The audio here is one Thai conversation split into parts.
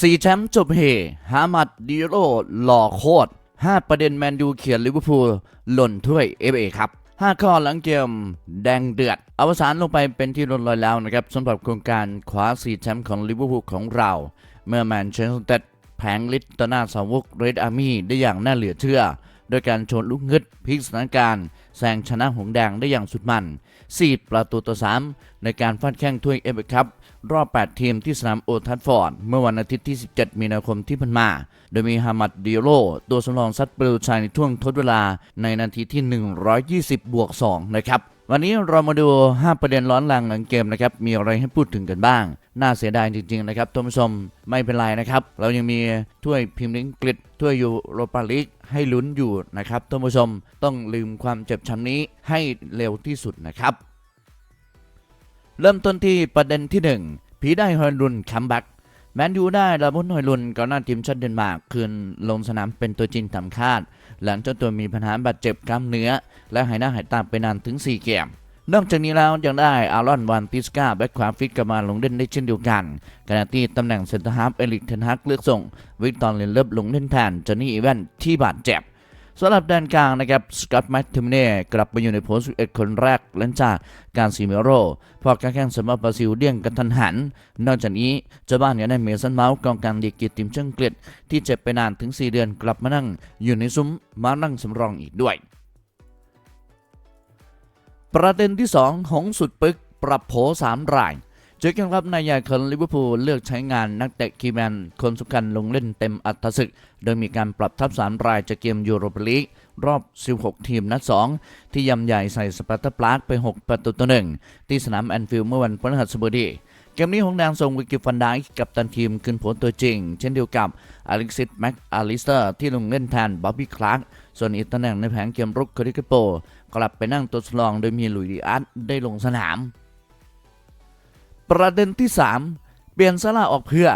สี่แชมป์จบเฮฮามัดดิโรหล่อโคตรห้าประเด็นแมนยูเขียนลิเวอร์พูลหล่นถ้วยเอฟเอครับห้าข้อหลังเกมแดงเดือด อวสานลงไปเป็นที่เรียบร้อยแล้วนะครับสำหรับโครงการคว้าสี่แชมป์ของลิเวอร์พูลของเรา เมื่อแมนเชสเตอร์แผงลิตตนาสาวกเรดอาร์มี่ได้อย่างน่าเหลือเชื่อโดยการโชนลูกงึดพลิกสถานการณ์แซงชนะหงแดงได้อย่างสุดมัน 4 ประตูต่อ 3 ในการฟาดแข่งถ้วยเอฟเอคัพ รอบ 8 ทีมที่สนามโอทัฟฟอร์ด เมื่อวันอาทิตย์ที่ 17 มีนาคมที่ผ่านมา โดยมีฮามัดดิโรตัวสำรองซัดเปรูชัยในช่วงทดเวลาในนาทีที่ 120 บวก 2 นะครับวันนี้เรามาดู 5 ประเด็นร้อนแรงหลังเกมนะครับ มีอะไรให้พูดถึงกันบ้าง น่าเสียดายจริง ๆ นะครับท่านผู้ชม ไม่เป็นไรนะครับ เรายังมีถ้วยพรีเมียร์ลีกอังกฤษถ้วยยูโรปาลีกให้ลุ้นอยู่นะครับท่านผู้ชม ต้องลืมความเจ็บช้ำนี้ให้เร็วที่สุดนะครับ เริ่มต้นที่ประเด็นที่ 1 ผีได้ฮอยลุนคัมแบ็กแมนยูได้ดาบุนฮอยลุนก่อนหน้าทีมชาติเดนมาร์กคืนลงสนามเป็นตัวจริงตามคาด หลังเจ้าตัวมีปัญหาบาดเจ็บกล้ามเนื้อ และหายหน้าหายตาไปนานถึง 4 เกมนอกจากนี้แล้วยังได้อารอนวันติสกาแบ็คขวาฟิตกลับมาลงเล่นได้เช่นเดียวกันขณะที่ตำแหน่งเซนเตอร์ฮาร์ฟเอลิกเทนฮักเลือกส่ง วิกตอร์เลนเลิฟลงเล่นแทนจอนนี่อีแวนที่บาดเจ็บ สำหรับแดนกลางนะครับสกอตต์แมคทิมเน่กลับไปอยู่ในโพสต์11 คนแรกหลังจากการซีเมโรพอการแข่งสำหรับบราซิลเดี่ยงกันทันหัน นอกจากนี้เจ้าบ้านยังได้เมสันเมาส์กองกลางดีกีทีมเชิงเกลียดที่เจ็บไปนานถึง 4 เดือนกลับมานั่งอยู่ในซุ้มมานั่งสำรองอีกด้วย ประเด็นที่ 2 หงสุดปึกปรับโผสามราย เจอกันครับนายใหญ่ของลิเวอร์พูลเลือกใช้งานนักเตะคีแมนคนสำคัญลงเล่นเต็มอัตศึก โดยมีการปรับทัพสามรายจากเกมยูโรปลีกรอบ 16 ทีมนัด 2 ที่ยำใหญ่ใส่สปาร์ตาปลากไป 6 ประตูต่อหนึ่งที่สนามแอนฟิลด์เมื่อวันพฤหัสบดีเกมนี้หงแดงส่งวิกิฟันไดค์กับตันทีมขึ้นผลตัวจริง เช่นเดียวกับอเล็กซิสแม็กอาลิสเตอร์ที่ลงเล่นแทนบ๊อบบี้คลาร์กส่วนอีกตำแหน่งในแผงเกมรุกคริกโป กลับไปนั่งตัวสำรองโดยมีลุยดีอาร์ตได้ลงสนาม ประเด็นที่ 3 เปลี่ยนซาร่าออกเพื่อ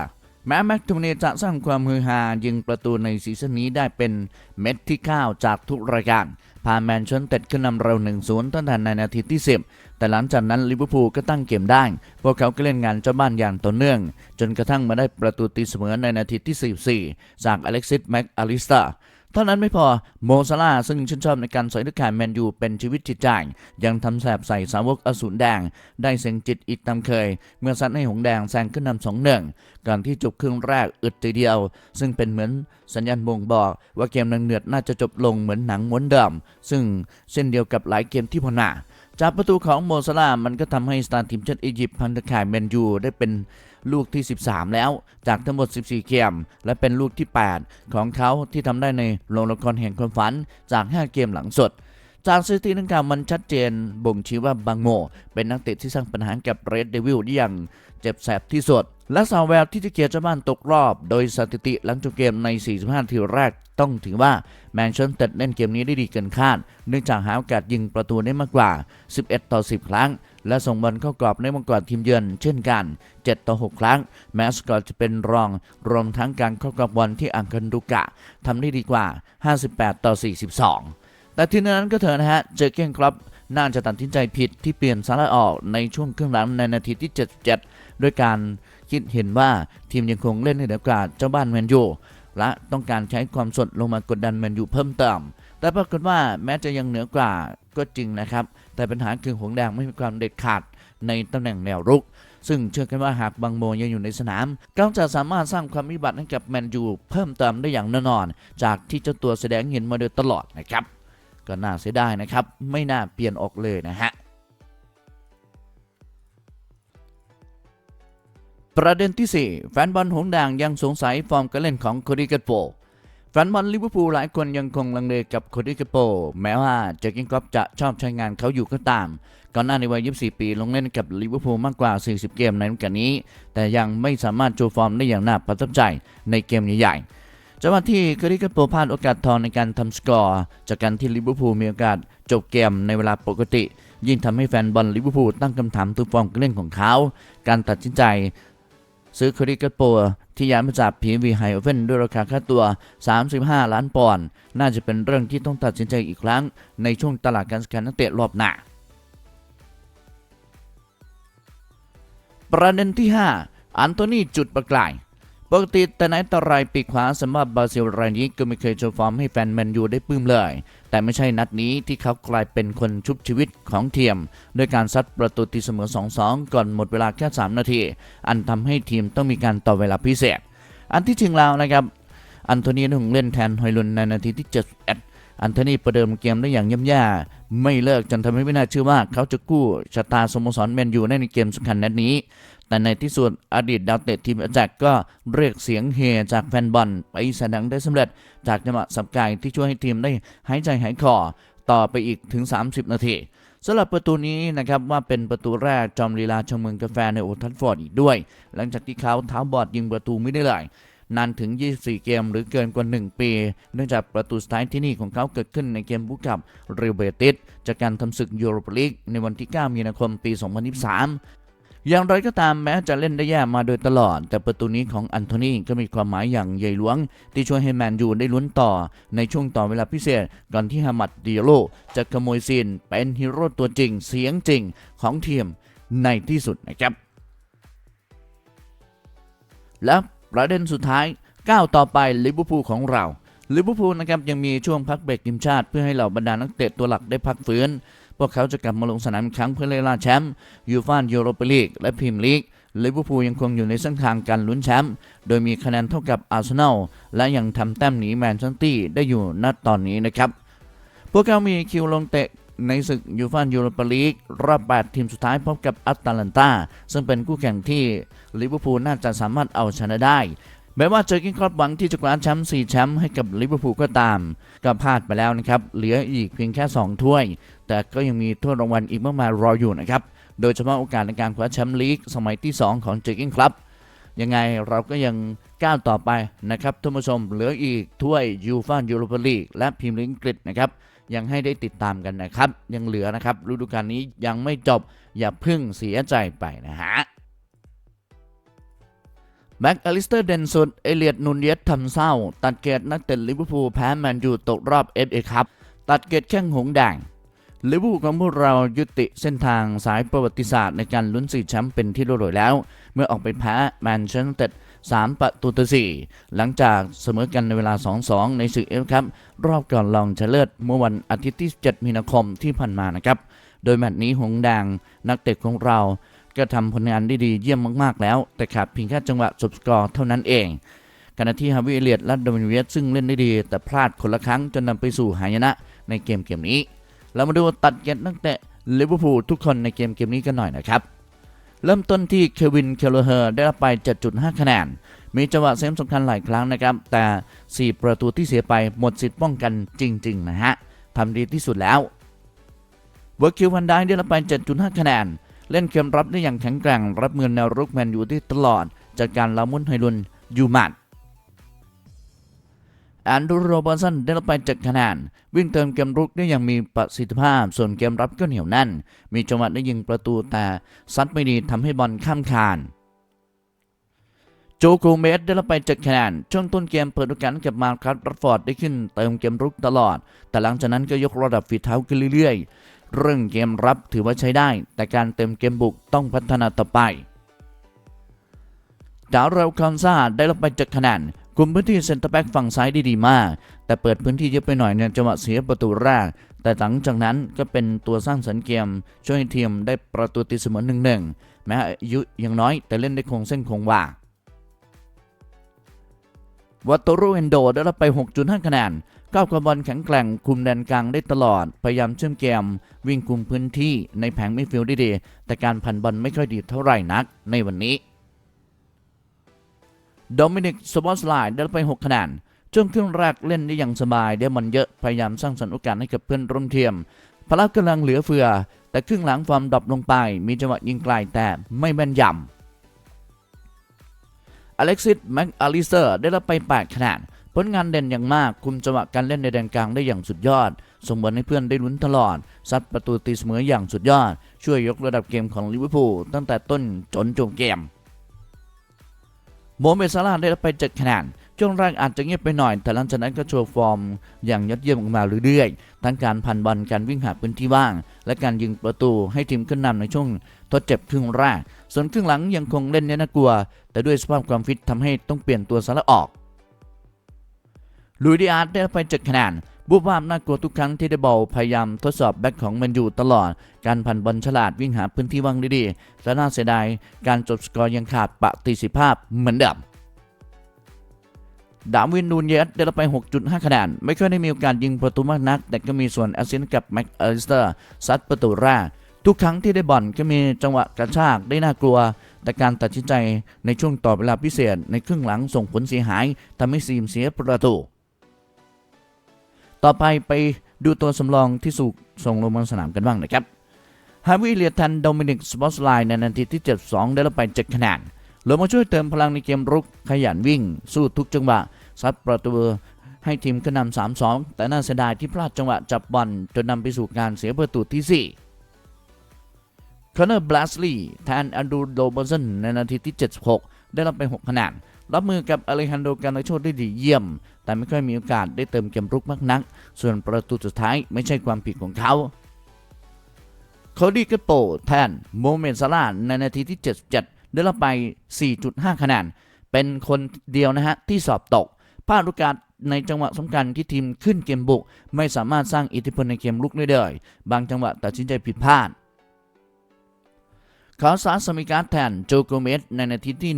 แม้แม็กทูเนจะสร้างความฮือฮายิงประตูในซีซั่นนี้ได้เป็นเม็ดที่ 9 จากทุกรายการพาแมนเชสเตอร์ขึ้นนำเร็ว1-0ตั้งแต่ในนาทีที่ 10 แต่หลังจากนั้นลิเวอร์พูลก็ตั้งเกมได้ พวกเขาก็เล่นงานเจ้าบ้านอย่างต่อเนื่อง จนกระทั่งมาได้ประตูตีเสมอในนาทีที่ 44 จากอเล็กซิสแม็กอาลิสตา เท่านั้นไม่พอโมซาลาซึ่งชื่นชอบในการใสอยตะข่ายแมนยูเป็นชีวิตจิตใจยังทำแสบใส่สาวกอสูรแดง ได้เสียงจิตอีกตามเคย เมื่อซัดให้หงแดงแซงขึ้นนำสองหนึ่งก่อนที่จบครึ่งแรกอึดทีเดียว ซึ่งเป็นเหมือนสัญญาณบ่งบอก ว่าเกมนังเนือดน่าจะจบลงเหมือนหนังม้วนเดิมซึ่งเช่นเดียวกับหลายเกมที่ผ่านมาจากประตูของโมซาลามันก็ทำให้สตาร์ทีมชาติอียิปต์พันตะข่ายแมนยูได้เป็น ลูกที่ 13 แล้ว จากทั้งหมด 14 เกม และเป็นลูกที่ 8 ของเขาที่ทำได้ในโรงละครแห่งความฝันจาก 5 เกมหลังสุดจากสถิติดังกล่าวมันชัดเจน บ่งชี้ว่าบังโมเป็นนักเตะที่สร้างปัญหากับเรดเดวิลได้อย่างเจ็บแสบที่สุด และสาวแววที่จะเกียร์เจ้าบ้านตกรอบ โดยสถิติหลังจบเกมใน 45 ทีแรก ต้องถือว่าแมนเชสเตอร์เล่นเกมนี้ได้ดีเกินคาด เนื่องจากหาโอกาสยิงประตูได้มากกว่า 11 ต่อ 10 ครั้ง และส่งบอลเข้ากรอบได้มากกว่าทีมเยือนเช่นกัน 7 ต่อ 6 ครั้ง แม้สกอร์จะเป็นรอง รวมทั้งการเข้ากรอบบอลที่อังคันดุกะทำได้ดีกว่า 58 ต่อ 42 แต่ทีนั้นก็เถอะนะฮะ เจอเก้งครับน่าจะตัดสินใจผิดที่เปลี่ยนซาร่าออกในช่วงครึ่งหลังในนาทีที่ 77 ด้วยการคิดเห็นว่าทีมยังคงเล่นให้เหนือกว่าเจ้าบ้านแมนยูและต้องการใช้ความสดลงมากดดันแมนยูเพิ่มเติม แต่ปรากฏว่าแม้จะยังเหนือกว่าก็จริงนะครับ แต่ปัญหาคือหงแดงไม่มีความเด็ดขาดในตำแหน่งแนวรุก ซึ่งเชื่อกันว่าหากบางโมยังอยู่ในสนามเขาจะสามารถสร้างความวิบัติให้กับแมนยูเพิ่มเติมได้อย่างแน่นอน จากที่เจ้าตัวแสดงเห็นมาโดยตลอดนะครับก็น่าเสียดายนะครับ ไม่น่าเปลี่ยนออกเลยนะฮะประเด็นที่ 4 แฟนบอลหงแดงยังสงสัยฟอร์มการเล่นของคดิกาโป แฟนบอลลิเวอร์พูลหลายคนยังคงลังเลกับโคดิกโป แม้ว่าเจอร์เกรอปจะชอบใช้งานเขาอยู่ก็ตาม ก่อนหน้าในวัย 24 ปีลงเล่นกับลิเวอร์พูลมากกว่า 40 เกมในฤดูกาลนี้ แต่ยังไม่สามารถโชว์ฟอร์มได้อย่างน่าประทับใจในเกมใหญ่ๆจังหวะที่โคดิกโปพลาดโอกาสทองในการทำสกอร์ จากการที่ลิเวอร์พูลมีโอกาสจบเกมในเวลาปกติ ยิ่งทำให้แฟนบอลลิเวอร์พูลตั้งคำถามถึงฟอร์มการเล่นของเขา การตัดสินใจซื้อคริกเกตโป ที่ย้ายมาจากพีวีไฮเอเฟนด้วยราคาค่าตัว 35 ล้านปอนด์น่าจะเป็นเรื่องที่ต้องตัดสินใจอีกครั้ง ในช่วงตลาดการซื้อขายนักเตะรอบหน้า ประเด็นที่ 5 อันโทนีจุดประกาย ปกติแต่ไหนแต่ไรปีขวาสำหรับบราซิลรายนี้ก็ไม่เคยโชว์ฟอร์มให้แฟนแมนยูได้ปลื้มเลย แต่ไม่ใช่นัดนี้ที่เขากลายเป็นคนชุบชีวิตของทีมด้วยการซัดประตูตีเสมอ 2-2 ก่อนหมดเวลาแค่ 3 นาที อันทำให้ทีมต้องมีการต่อเวลาพิเศษ อันที่จริงแล้วนะครับอันโทนีนุ่งเล่นแทนฮอยลุนในนาทีที่71อันโทนีประเดิมเกมได้อย่างย่ำแย่ไม่เลิกจนทำให้ไม่น่าเชื่อว่าเขาจะกู้ชะตาสโมสรแมนยูในเกมสำคัญนัดนี้ แต่ในที่สุดอดีตดาวเตะทีมอาจักก็เรียกเสียงเฮจากแฟนบอลไปแสดงได้สำเร็จ จากจังหวะสับไก่ที่ช่วยให้ทีมได้หายใจหายคอต่อไปอีกถึง 30 นาทีสำหรับประตูนี้นะครับว่าเป็นประตูแรกจอมลีลาชมเมืองกาแฟในโอทัฟฟอร์ดอีกด้วย หลังจากที่เขาเท้าบอดยิงประตูไม่ได้เลยนานถึง 24 เกมหรือเกินกว่า 1 ปี เนื่องจากประตูสุดท้ายที่นี่ของเขาเกิดขึ้นในเกมบุกกับเรอเบติสจากการทำศึกยูโรปลีกในวันที่ 9 มีนาคมปี 2023 อย่างไรก็ตามแม้จะเล่นได้แย่มาโดยตลอด แต่ประตูนี้ของอันโทนีก็มีความหมายอย่างใหญ่หลวง ที่ช่วยให้แมนยูได้ลุ้นต่อในช่วงต่อเวลาพิเศษ ก่อนที่ฮามัดดิโลจะขโมยซีนเป็นฮีโร่ตัวจริงเสียงจริงของทีมในที่สุดนะครับ และประเด็นสุดท้ายก้าวต่อไปลิเวอร์พูลของเราลิเวอร์พูลนะครับยังมีช่วงพักเบรกทีมชาติเพื่อให้เหล่าบรรดานักเตะตัวหลักได้พักฟื้น พวกเขาจะกลับมาลงสนามอีกครั้งเพื่อเล่ล่าแชมป์ยูฟ่ายูโรปาลีกและพรีเมียร์ลีกลิเวอร์พูลยังคงอยู่ในเส้นทางการลุ้นแชมป์โดยมีคะแนนเท่ากับอาร์เซนอลและยังทำแต้มหนีแมนเชสเตอร์ได้อยู่ณตอนนี้นะครับ พวกเขามีคิวลงเตะในศึกยูฟ่ายูโรปาลีกรอบ 8 ทีมสุดท้ายพบกับอัตแลนตา ซึ่งเป็นคู่แข่งที่ลิเวอร์พูลน่าจะสามารถเอาชนะได้ แม้ว่าเจอกินครอบหวังที่จะคว้าแชมป์4แชมป์ให้กับลิเวอร์พูลก็ตาม ก็พลาดไปแล้วนะครับ เหลืออีกเพียงแค่ 2 ถ้วย แต่ก็ยังมีถ้วยรางวัลอีกมากมายรออยู่นะครับ โดยเฉพาะโอกาสในการคว้าแชมป์ลีกสมัยที่ 2 ของเจอกินครับยังไงเราก็ยังก้าวต่อไปนะครับท่านผู้ชมเหลืออีกถ้วยยูฟ่ายูโรปาลีกและพรีเมียร์ลีกอังกฤษนะครับยังให้ได้ติดตามกันนะครับ ยังเหลือนะครับฤดูกาลนี้ยังไม่จบอย่าพึ่งเสียใจไปนะฮะ แบ็กอลิสเตอร์เดนสุดเอเลียดนูนเยสทำเศร้า ตัดเกตนักเตะลิเวอร์พูลแพ้แมนยูตกรอบ FA ครับ ตัดเกตแข้งหงแดงลิเวอร์พูลของพวกเรายุติเส้นทางสายประวัติศาสตร์ในการลุ้นสี่แชมป์เป็นที่รียบร้อยแล้ว เมื่อออกไปแพ้แมนเชสเตอร์3ประตูต่อ4หลังจากเสมอกันในเวลา 2-2 ในศึกเอฟครับรอบก่อนรองชนะเลิศเมื่อวันอาทิตย์ที่ 7 มีนาคมที่ผ่านมานะครับ โดยแมตช์นี้หงแดงนักเตะของเรา ก็ทำผลงานได้ดีเยี่ยมมากๆแล้ว แต่ขาดเพียงแค่จังหวะจบสกอร์เท่านั้นเองขณะที่ฮาวิเอเลียดและโดมินเวสซึ่งเล่นได้ดี แต่พลาดคนละครั้งจนนำไปสู่หายนะในเกมเกมนี้ เรามาดูตัดเกตนักเตะลิเวอร์พูลทุกคนในเกมเกมนี้กันหน่อยนะครับ เริ่มต้นที่เควินเคลเลอร์ได้รับไป 7.5 คะแนน มีจังหวะเซฟสำคัญหลายครั้งนะครับ แต่ 4 ประตูที่เสียไปหมดสิทธิ์ป้องกันจริง ๆ นะฮะทำดีที่สุดแล้วเวอร์คิววันได้ได้รับไป 7.5 คะแนน เล่นเกมรับได้อย่างแข็งแกร่ง รับมือแนวรุกแมนยูที่ตลอด จากการละมุนไฮรุนยูมัดแอนดูโรเบอร์สันได้รับไป7คะแนนวิ่งเติมเกมรุกได้อย่างมีประสิทธิภาพ ส่วนเกมรับก็เหนียวแน่น มีจังหวะได้ยิงประตูแต่ซัดไม่ดีทำให้บอลข้ามคานโจโกเมสได้รับไป7คะแนนช่วงต้นเกมเปิดโอกาสกับมาร์คัสรัตฟอร์ดได้ขึ้นเติมเกมรุกตลอด แต่หลังจากนั้นก็ยกระดับฝีเท้าขึ้นเรื่อย เรื่องเกมรับถือว่าใช้ได้ แต่การเติมเกมบุกต้องพัฒนาต่อไปดาวเรลคอนซาได้รับไป7คะแนนคุมพื้นที่เซนเตอร์แบ็กฝั่งซ้ายได้ดีมาก แต่เปิดพื้นที่เยอะไปหน่อยเนี่ยจังหวะเสียประตูแรก แต่หลังจากนั้นก็เป็นตัวสร้างสรรค์เกม ช่วยทีมได้ประตูตีเสมอหนึ่งหนึ่งแม้อายุยังน้อยแต่เล่นได้คงเส้นคงวาวัตโตโรเอนโดได้รับไป 6.5 คะแนน ก้าวกับบอลแข็งแกร่งคุมแดนกลางได้ตลอด พยายามเชื่อมเกม วิ่งคุมพื้นที่ในแผงมิดฟิลด์ได้ดี แต่การพันบอลไม่ค่อยดีเท่าไหร่นักในวันนี้โดมินิกสปอสไลด์ได้รับไป 6 คะแนนช่วงครึ่งแรกเล่นได้อย่างสบายได้มันเยอะพยายามสร้างสรรค์โอกาสให้กับเพื่อนร่วมทีมพละกำลังเหลือเฟือ แต่ครึ่งหลังฟอร์มดรอปลงไป มีจังหวะยิงไกลแต่ไม่แม่นยำอเล็กซิสแม็กอลิเตอร์ได้รับไป 8 คะแนน ผลงานเด่นอย่างมาก คุมจังหวะการเล่นในแดนกลางได้อย่างสุดยอด ส่งบอลให้เพื่อนได้ลุ้นตลอด ซัดประตูตีเสมออย่างสุดยอด ช่วยยกระดับเกมของลิเวอร์พูลตั้งแต่ต้นจนจบเกม โมเมซาลาห์ได้รับไป7คะแนนช่วงแรกอาจจะเงียบไปหน่อย แต่หลังจากนั้นก็โชว์ฟอร์ม อย่างยอดเยี่ยมออกมาเรื่อยๆ ทั้งการพันบอล การวิ่งหาพื้นที่ว่าง และการยิงประตูให้ทีมขึ้นนำในช่วงทดเจ็บครึ่งแรก ส่วนครึ่งหลังยังคงเล่นเน้นน่ากลัว แต่ด้วยสภาพความฟิตทำให้ต้องเปลี่ยนตัวซะละออก ลุยดิอาร์ตได้ไป7คะแนนบูบวามน่ากลัวทุกครั้งที่ได้บอลพยายามทดสอบแบ็คของแมันยูตลอด การพันบอลฉลาดวิ่งหาพื้นที่ว่างดีๆและน่าเสียดายการจบสกอร์ยังขาดประสิทธิภาพเหมือนเดิมดาวินนูนเยสได้รับไป 6.5 คะแนน ไม่ค่อยได้มีโอกาสยิงประตูมากนัก แต่ก็มีส่วนแอสซิสต์กับแม็กอลิสเตอร์ซัดประตูแรก ทุกครั้งที่ได้บอลก็มีจังหวะกระชากได้น่ากลัว แต่การตัดสินใจในช่วงต่อเวลาพิเศษในครึ่งหลังส่งผลเสียหายทำให้ซีมเสียประตู ต่อไปไปดูตัวสำรองที่สูกส่งลงบนสนามกันบ้างนะครับ ฮาวิเลียทันโดมินิกสปอตไลน์ในนาทีที่ 72 ได้รับไป7คะแนนลงมาช่วยเติมพลังในเกมรุกขยันวิ่ง สู้ทุกจังหวะซัดประตูให้ทีมขึ้นนำ3-2 แต่น่าเสียดายที่พลาดจังหวะจับบอลจนนำไปสู่การเสียประตูที่ 4คอนเนอร์บลัสลีย์แทนอันดูโดเบอร์สันในนาทีที่ 76 ได้รับไป 6 คะแนนรับมือกับอเลฮันโดการนาโชได้ดีเยี่ยม แต่ไม่ค่อยมีโอกาสได้เติมเกมรุกมากนัก ส่วนประตูสุดท้ายไม่ใช่ความผิดของเขาโคดี้กโปแทนโมเมนต์ซาลาในนาทีที่ 77 ได้รับไป 4.5 คะแนน เป็นคนเดียวนะฮะ ที่สอบตกพลาดโอกาสในจังหวะสำคัญที่ทีมขึ้นเกมบุก ไม่สามารถสร้างอิทธิพลในเกมลุกได้เลย บางจังหวะตัดสินใจผิดพลาด คาซาสมิการแทนโจโกเมสในนาทีที่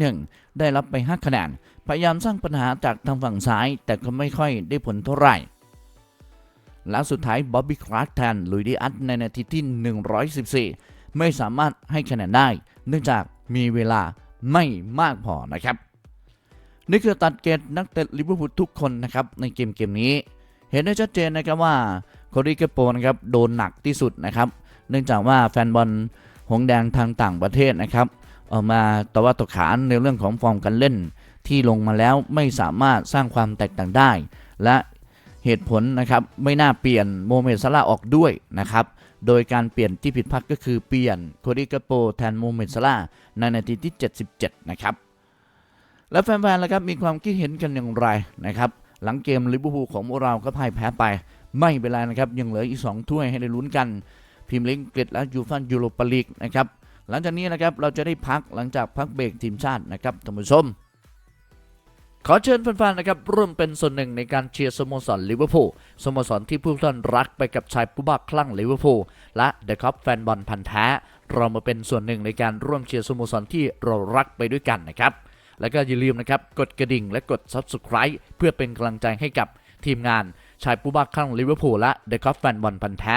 101 ได้รับไป 5 คะแนน พยายามสร้างปัญหาจากทางฝั่งซ้าย แต่ก็ไม่ค่อยได้ผลเท่าไหร่ และสุดท้ายบ๊อบบี้คลาร์กแทนลุยดิอัตในนาทีที่ 114 ไม่สามารถให้คะแนนได้ เนื่องจากมีเวลาไม่มากพอนะครับ นี่คือตัดเกตนักเตะลิเวอร์พูลทุกคนนะครับในเกมเกมนี้ เห็นได้ชัดเจนนะครับว่าโคดิเกโปนะครับโดนหนักที่สุดนะครับ เนื่องจากว่าแฟนบอล หงแดงทางต่างประเทศนะครับออกมาตว่าตกขานในเรื่องของฟอร์มการเล่น ที่ลงมาแล้วไม่สามารถสร้างความแตกต่างได้ และเหตุผลนะครับไม่น่าเปลี่ยนโมเมดซาลาออกด้วยนะครับโดยการเปลี่ยนที่ผิดพลาดก็คือเปลี่ยนโคดิกาโปแทนโมเมดซาลาในนาทีที่ 77 นะครับแล้วแฟนๆล่ะครับมีความคิดเห็นกันอย่างไรนะครับหลังเกมลิเวอร์พูลของพวกเราก็พ่ายแพ้ไป ไม่เป็นไรนะครับยังเหลืออีก 2 ถ้วยให้ได้ลุ้นกัน พรีเมียร์ลีกอังกฤษและยูฟ่ายูโรปาลีกนะครับหลังจากนี้นะครับเราจะได้พักหลังจากพักเบรกทีมชาตินะครับท่านผู้ชมขอเชิญแฟนๆนะครับร่วมเป็นส่วนหนึ่งในการเชียร์สโมสรลิเวอร์พูลสโมสรที่ผู้ท่านรักไปกับชายผู้บ้าคลั่งลิเวอร์พูลและเดอะคัพแฟนบอลพันธ์แท้ เรามาเป็นส่วนหนึ่งในการร่วมเชียร์สโมสรที่เรารักไปด้วยกันนะครับ แล้วก็อย่าลืมนะครับกดกระดิ่งและกด Subscribe เพื่อเป็นกำลังใจให้กับทีมงานชายผู้บ้าคลั่งลิเวอร์พูลและเดอะคัพแฟนบอลพันธ์แท้